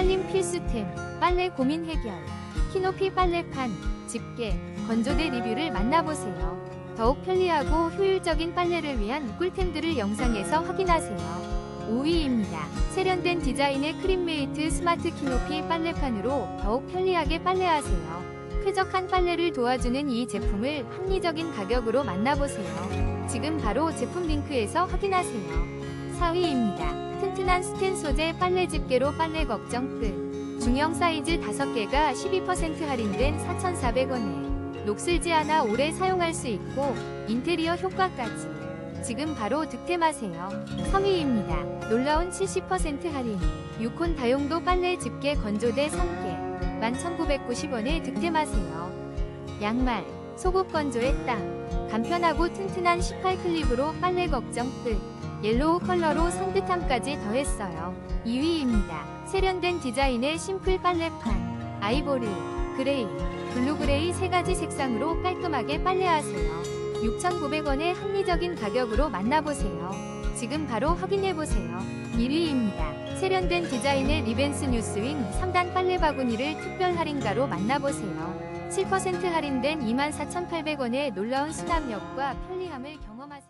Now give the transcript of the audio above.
살림 필수템, 빨래 고민 해결, 키노피 빨래판, 집게, 건조대 리뷰를 만나보세요. 더욱 편리하고 효율적인 빨래를 위한 꿀템들을 영상에서 확인하세요. 5위입니다. 세련된 디자인의 크림메이트 스마트 키노피 빨래판으로 더욱 편리하게 빨래하세요. 쾌적한 빨래를 도와주는 이 제품을 합리적인 가격으로 만나보세요. 지금 바로 제품 링크에서 확인하세요. 4위입니다. 튼튼한 스텐 소재 빨래 집게로 빨래 걱정 끝. 중형 사이즈 5개가 12% 할인된 4,400원에 녹슬지 않아 오래 사용할 수 있고 인테리어 효과까지. 지금 바로 득템하세요. 3위입니다. 놀라운 70% 할인. 유콘 다용도 빨래 집게 건조대 3개. 11,990원에 득템하세요. 양말, 속옷 건조의 땅. 간편하고 튼튼한 18클립으로 빨래 걱정 끝. 옐로우 컬러로 산뜻함까지 더했어요. 2위입니다. 세련된 디자인의 심플 빨래판. 아이보리, 그레이, 블루그레이 세 가지 색상으로 깔끔하게 빨래하세요. 6,900원의 합리적인 가격으로 만나보세요. 지금 바로 확인해보세요. 1위입니다. 세련된 디자인의 리벤스 뉴스윙 3단 빨래 바구니를 특별 할인가로 만나보세요. 7% 할인된 24,800원의 놀라운 수납력과 편리함을 경험하세요.